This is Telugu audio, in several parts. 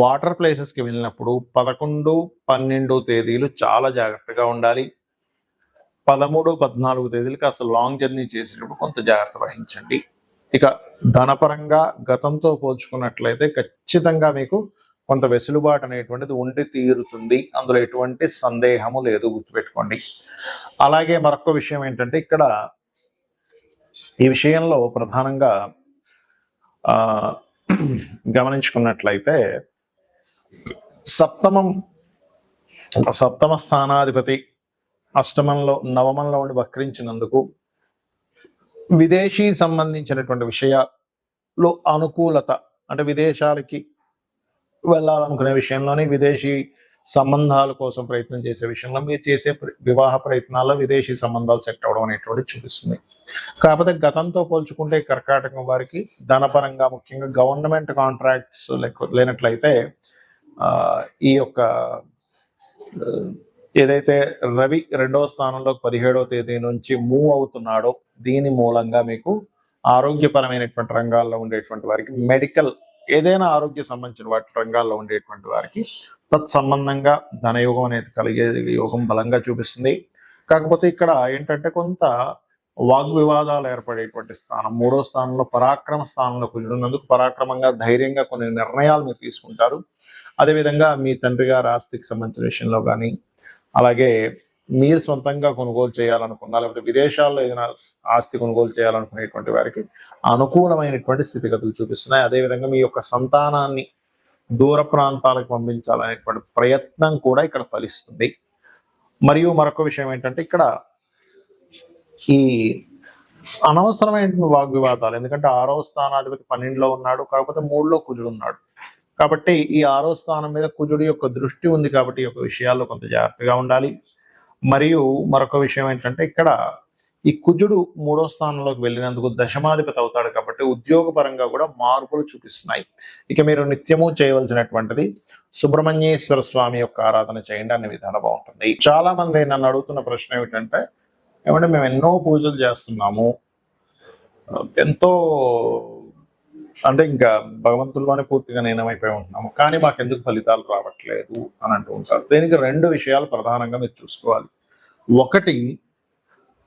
వాటర్ ప్లేసెస్కి వెళ్ళినప్పుడు పదకొండు పన్నెండు తేదీలు చాలా జాగ్రత్తగా ఉండాలి. పదమూడు పద్నాలుగు తేదీలు కాస్త లాంగ్ జర్నీ చేసేటప్పుడు కొంత జాగ్రత్త వహించండి. ఇక ధనపరంగా గతంతో పోల్చుకున్నట్లయితే ఖచ్చితంగా మీకు కొంత వెసులుబాటు అనేటువంటిది ఉండి తీరుతుంది. అందులో ఎటువంటి సందేహము లేదు గుర్తుపెట్టుకోండి. అలాగే మరొక విషయం ఏంటంటే ఇక్కడ ఈ విషయంలో ప్రధానంగా గమనించుకున్నట్లయితే సప్తమం సప్తమ స్థానాధిపతి అష్టమంలో నవమంలో ఉండి వక్రించినందుకు విదేశీ సంబంధించినటువంటి విషయాలు అనుకూలత అంటే విదేశాలకి వెళ్ళాలనుకునే విషయంలోని విదేశీ సంబంధాల కోసం ప్రయత్నం చేసే విషయంలో మీరు చేసే ప్ర- వివాహ ప్రయత్నాల్లో విదేశీ సంబంధాలు సెట్ అవడం అనేటువంటి చూపిస్తుంది. కాకపోతే గతంతో పోల్చుకుంటే కర్కాటకం వారికి ధనపరంగా ముఖ్యంగా గవర్నమెంట్ కాంట్రాక్ట్స్ లేక లేనట్లయితే ఈ యొక్క ఏదైతే రవి రెండవ స్థానంలో పదిహేడవ తేదీ నుంచి మూవ్ అవుతున్నాడో దీని మూలంగా మీకు ఆరోగ్యపరమైనటువంటి రంగాల్లో ఉండేటువంటి వారికి మెడికల్ ఏదైనా ఆరోగ్య సంబంధించిన వాటి రంగాల్లో ఉండేటువంటి వారికి తత్సంబంధంగా ధనయోగం అనేది కలిగే యోగం బలంగా చూపిస్తుంది. కాకపోతే ఇక్కడ ఏంటంటే కొంత వాగ్వివాదాలు ఏర్పడేటువంటి స్థానం మూడో స్థానంలో పరాక్రమ స్థానంలో కుదిరినందుకు పరాక్రమంగా ధైర్యంగా కొన్ని నిర్ణయాలు మీరు తీసుకుంటారు. అదేవిధంగా మీ తండ్రి గారి ఆస్తికి సంబంధించిన విషయంలో కానీ అలాగే మీరు సొంతంగా కొనుగోలు చేయాలనుకున్నా లేకపోతే విదేశాల్లో ఏదైనా ఆస్తి కొనుగోలు చేయాలనుకునేటువంటి వారికి అనుకూలమైనటువంటి స్థితిగతులు చూపిస్తున్నాయి. అదేవిధంగా మీ యొక్క సంతానాన్ని దూర ప్రాంతాలకు పంపించాలనేటువంటి ప్రయత్నం కూడా ఇక్కడ ఫలిస్తుంది. మరియు మరొక విషయం ఏంటంటే ఇక్కడ ఈ అనవసరమైన వాగ్వివాదాలు ఎందుకంటే ఆరో స్థానాధిపతి పన్నెండులో ఉన్నాడు కాకపోతే మూడులో కుజుడు ఉన్నాడు. కాబట్టి ఈ ఆరో స్థానం మీద కుజుడి యొక్క దృష్టి ఉంది కాబట్టి ఈ యొక్క విషయాల్లో కొంత జాగ్రత్తగా ఉండాలి. మరియు మరొక విషయం ఏంటంటే ఇక్కడ ఈ కుజుడు మూడో స్థానంలోకి వెళ్ళినందుకు దశమాధిపతి అవుతాడు కాబట్టి ఉద్యోగపరంగా కూడా మార్పులు చూపిస్తున్నాయి. ఇక మీరు నిత్యము చేయవలసినటువంటిది సుబ్రహ్మణ్యేశ్వర స్వామి యొక్క ఆరాధన చేయండి అనే విధానం బాగుంటుంది. చాలా మంది నన్ను అడుగుతున్న ప్రశ్న ఏమిటంటే ఏమంటే మేము ఎన్నో పూజలు చేస్తున్నాము. ఎంతో అంటే ఇంకా భగవంతుల్లోనే పూర్తిగా నేనమైపోయి ఉంటున్నాము. కానీ మాకు ఎందుకు ఫలితాలు రావట్లేదు అని అంటూ ఉంటారు. దీనికి రెండు విషయాలు ప్రధానంగా మీరు చూసుకోవాలి. ఒకటి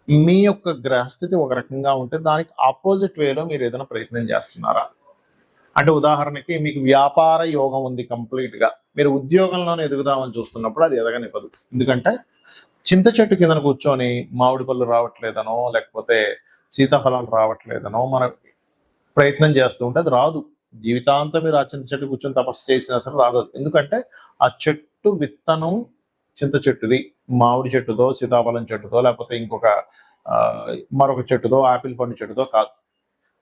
మీ యొక్క గ్రహస్థితి ఒక రకంగా ఉంటే దానికి ఆపోజిట్ వేలో మీరు ఏదైనా ప్రయత్నం చేస్తున్నారా? అంటే ఉదాహరణకి మీకు వ్యాపార యోగం ఉంది కంప్లీట్గా మీరు ఉద్యోగంలోనే ఎదుగుదామని చూస్తున్నప్పుడు అది ఎదగనివ్వదు. ఎందుకంటే చింత చెట్టు కింద కూర్చొని మామిడి పళ్ళు రావట్లేదనో లేకపోతే సీతాఫలాలు రావట్లేదనో మన ప్రయత్నం చేస్తూ ఉంటే అది రాదు. జీవితాంతం మీరు ఆ చింత చెట్టు కూర్చొని తపస్సు చేసినా సరే రాదు. ఎందుకంటే ఆ చెట్టు విత్తనం చింత చెట్టుది మామిడి చెట్టుదో సీతాఫలం చెట్టుదో లేకపోతే ఇంకొక మరొక చెట్టుదో ఆపిల్ పండు చెట్టుదో కాదు.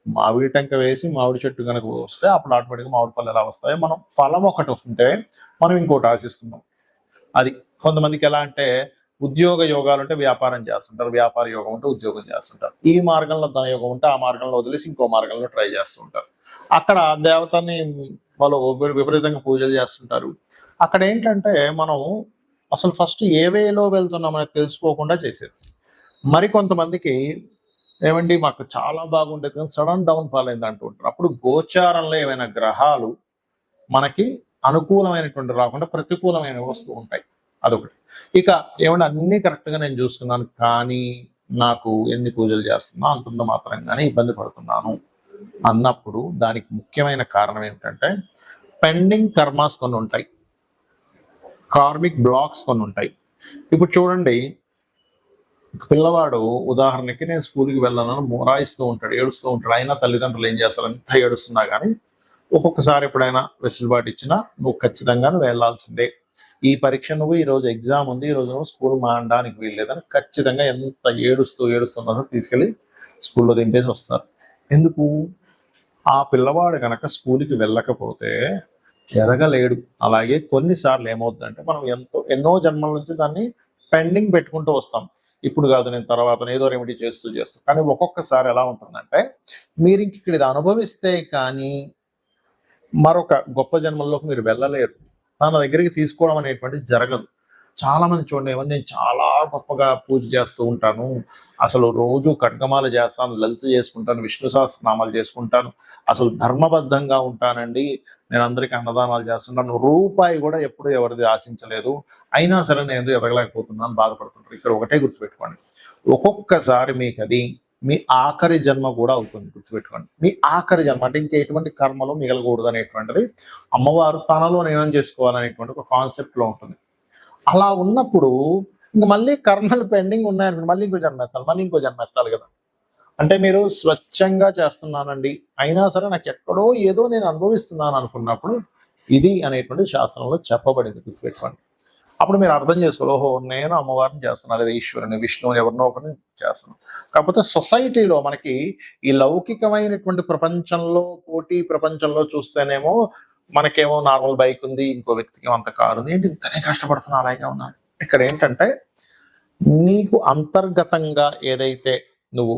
మామిడి టెంక వేసి మామిడి చెట్టు కనుక వస్తే అప్పుడు ఆటోమేటిక్గా మామిడి పళ్ళు ఎలా వస్తాయో మనం ఫలం ఒకటి ఉంటే మనం ఇంకోటి ఆశిస్తున్నాం. అది కొంతమందికి ఎలా అంటే ఉద్యోగ యోగాలు ఉంటే వ్యాపారం చేస్తుంటారు వ్యాపార యోగం ఉంటే ఉద్యోగం చేస్తుంటారు. ఈ మార్గంలో ధన యోగం ఉంటే ఆ మార్గంలో వదిలేసి ఇంకో మార్గంలో ట్రై చేస్తుంటారు అక్కడ దేవతని వాళ్ళు విపరీతంగా పూజలు చేస్తుంటారు. అక్కడ ఏంటంటే మనం అసలు ఫస్ట్ ఏ వేలో వెళ్తున్నామని తెలుసుకోకుండా చేసేది మరి కొంతమందికి ఏమండి మాకు చాలా బాగుండేది కానీ సడన్ డౌన్ ఫాల్ అయింది అంటూ ఉంటారు. అప్పుడు గోచారంలో ఏమైనా గ్రహాలు మనకి అనుకూలమైనటువంటి రాకుండా ప్రతికూలమైన వస్తూ ఉంటాయి. అదొకటి. ఇక ఏమంటే అన్ని కరెక్ట్గా నేను చూస్తున్నాను కానీ నాకు ఎన్ని పూజలు చేస్తున్నా అంతంత మాత్రంగానే ఇబ్బంది పడుతున్నాను అన్నప్పుడు దానికి ముఖ్యమైన కారణం ఏంటంటే పెండింగ్ కర్మాస్ కొన్ని ఉంటాయి. కార్మిక్ బ్లాక్స్ కొన్ని ఉంటాయి. ఇప్పుడు చూడండి పిల్లవాడు ఉదాహరణకి నేను స్కూల్కి వెళ్ళాను మొరాయిస్తూ ఉంటాడు ఏడుస్తూ ఉంటాడు. అయినా తల్లిదండ్రులు ఏం చేస్తారు? ఎంత ఏడుస్తున్నా కానీ ఒక్కొక్కసారి ఎప్పుడైనా వెసులుబాటు ఇచ్చినా నువ్వు ఖచ్చితంగా నువ్వు వెళ్ళాల్సిందే. ఈ పరీక్ష నువ్వు ఈ రోజు ఎగ్జామ్ ఉంది ఈ రోజు నువ్వు స్కూల్ మానడానికి వీల్లేదని ఖచ్చితంగా ఎంత ఏడుస్తూ ఏడుస్తున్నా తీసుకెళ్ళి స్కూల్లో దింపేసి వస్తారు. ఎందుకు? ఆ పిల్లవాడు కనుక స్కూల్కి వెళ్ళకపోతే ఎదగలేడు అలాగే కొన్నిసార్లు ఏమవుతుందంటే మనం ఎంతో ఎన్నో జన్మల నుంచి దాన్ని పెండింగ్ పెట్టుకుంటూ వస్తాం. ఇప్పుడు కాదు నేను తర్వాత ఏదో రెమెడీ చేస్తూ చేస్తూ. కానీ ఒక్కొక్కసారి ఎలా ఉంటుందంటే మీరు ఇంక ఇక్కడ ఇది అనుభవిస్తే కానీ మరొక గొప్ప జన్మల్లోకి మీరు వెళ్ళలేరు. తన దగ్గరికి తీసుకోవడం అనేటువంటిది జరగదు. చాలా మంది చూడండి ఏమని నేను చాలా గొప్పగా పూజ చేస్తూ ఉంటాను. అసలు రోజు ఖడ్గమాలు చేస్తాను లలిత చేసుకుంటాను విష్ణు సహస్రనామాలు చేసుకుంటాను. అసలు ధర్మబద్ధంగా ఉంటానండి. నేను అందరికీ అన్నదానాలు చేస్తుంటాను రూపాయి కూడా ఎప్పుడు ఎవరిది ఆశించలేదు. అయినా సరే నేను ఎదగలేకపోతున్నాను బాధపడుతుంటారు. ఇక్కడ ఒకటే గుర్తుపెట్టుకోండి. ఒక్కొక్కసారి మీకు అది మీ ఆఖరి జన్మ కూడా అవుతుంది గుర్తుపెట్టుకోండి. మీ ఆఖరి జన్మ అంటే ఇంకా ఎటువంటి కర్మలు మిగలకూడదు అనేటువంటిది అమ్మవారు తనలో నేనం చేసుకోవాలనేటువంటి ఒక కాన్సెప్ట్లో ఉంటుంది. అలా ఉన్నప్పుడు ఇంక మళ్ళీ కర్మలు పెండింగ్ ఉన్నాయనుకోండి మళ్ళీ ఇంకో జన్మ ఎత్తాలి మళ్ళీ ఇంకో జన్మ ఎత్తాలి కదా. అంటే మీరు స్వచ్ఛంగా చేస్తున్నానండి అయినా సరే నాకు ఎక్కడో ఏదో నేను అనుభవిస్తున్నాను అనుకున్నప్పుడు ఇది అనేటువంటి శాస్త్రంలో చెప్పబడింది గుర్తుపెట్టుకోండి. అప్పుడు మీరు అర్థం చేసుకోవాలి ఓహో నేను అమ్మవారిని చేస్తున్నాను లేదా ఈశ్వరుని విష్ణువుని ఎవరినో ఒకరిని చేస్తున్నాను. కాకపోతే సొసైటీలో మనకి ఈ లౌకికమైనటువంటి ప్రపంచంలో పోటీ ప్రపంచంలో చూస్తేనేమో మనకేమో నార్మల్ బైక్ ఉంది ఇంకో వ్యక్తికి అంత కారు ఉంది. ఏంటి ఇంతనే కష్టపడుతున్నా అలాగే ఉన్నాడు? ఇక్కడ ఏంటంటే నీకు అంతర్గతంగా ఏదైతే నువ్వు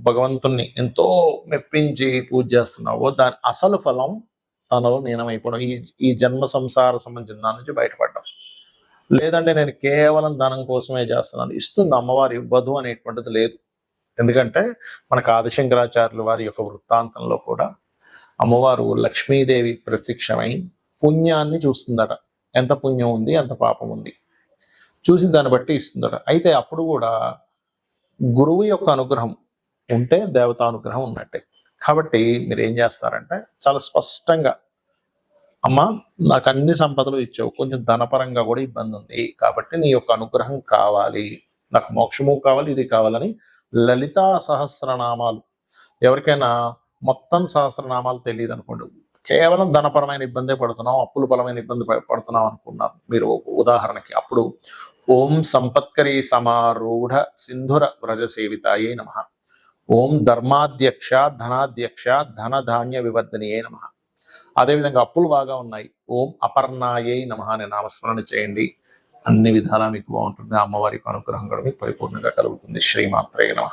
భగవంతుణ్ణి ఎంతో మెప్పించి పూజ చేస్తున్నావో దాని అసలు ఫలం తనలో నీనమైపోవడం ఈ ఈ జన్మ సంసార సంబంధించిన దాని నుంచి బయటపడడం. లేదంటే నేను కేవలం ధనం కోసమే చేస్తున్నాను. ఇస్తుంది అమ్మవారి ఇవ్వదు అనేటువంటిది లేదు. ఎందుకంటే మనకు ఆదిశంకరాచార్యుల వారి యొక్క వృత్తాంతంలో కూడా అమ్మవారు లక్ష్మీదేవి ప్రత్యక్షమై పుణ్యాన్ని చూస్తుందట. ఎంత పుణ్యం ఉంది ఎంత పాపం ఉంది. చూసి దాన్ని బట్టి ఇస్తుందట. అయితే అప్పుడు కూడా గురువు యొక్క అనుగ్రహం ఉంటే దేవతానుగ్రహం ఉన్నట్టే. కాబట్టి మీరు ఏం చేస్తారంటే చాలా స్పష్టంగా అమ్మ నాకు అన్ని సంపదలు ఇచ్చావు. కొంచెం ధనపరంగా కూడా ఇబ్బంది ఉంది. కాబట్టి నీ యొక్క అనుగ్రహం కావాలి. నాకు మోక్షము కావాలి ఇది కావాలని లలితా సహస్రనామాలు. ఎవరికైనా మొత్తం సహస్రనామాలు తెలియదు అనుకోండి కేవలం ధనపరమైన ఇబ్బందే పడుతున్నాం అప్పుల బలమైన ఇబ్బంది పడుతున్నాం అనుకున్నారు. మీరు ఉదాహరణకి అప్పుడు ఓం సంపత్కరీ సమారూఢ సింధుర వ్రజ సేవితాయే నమ. ఓం ధర్మాధ్యక్ష ధనాధ్యక్ష ధన ధాన్య వివర్ధనియే నమ. అదేవిధంగా అప్పులు బాగా ఉన్నాయి. ఓం అపర్ణాయే నమ అనే నామస్మరణ చేయండి. అన్ని విధాలా మీకు బాగుంటుంది. అమ్మవారికి అనుగ్రహం కూడా మీకు పరిపూర్ణంగా కలుగుతుంది. శ్రీమాత్రే నమ.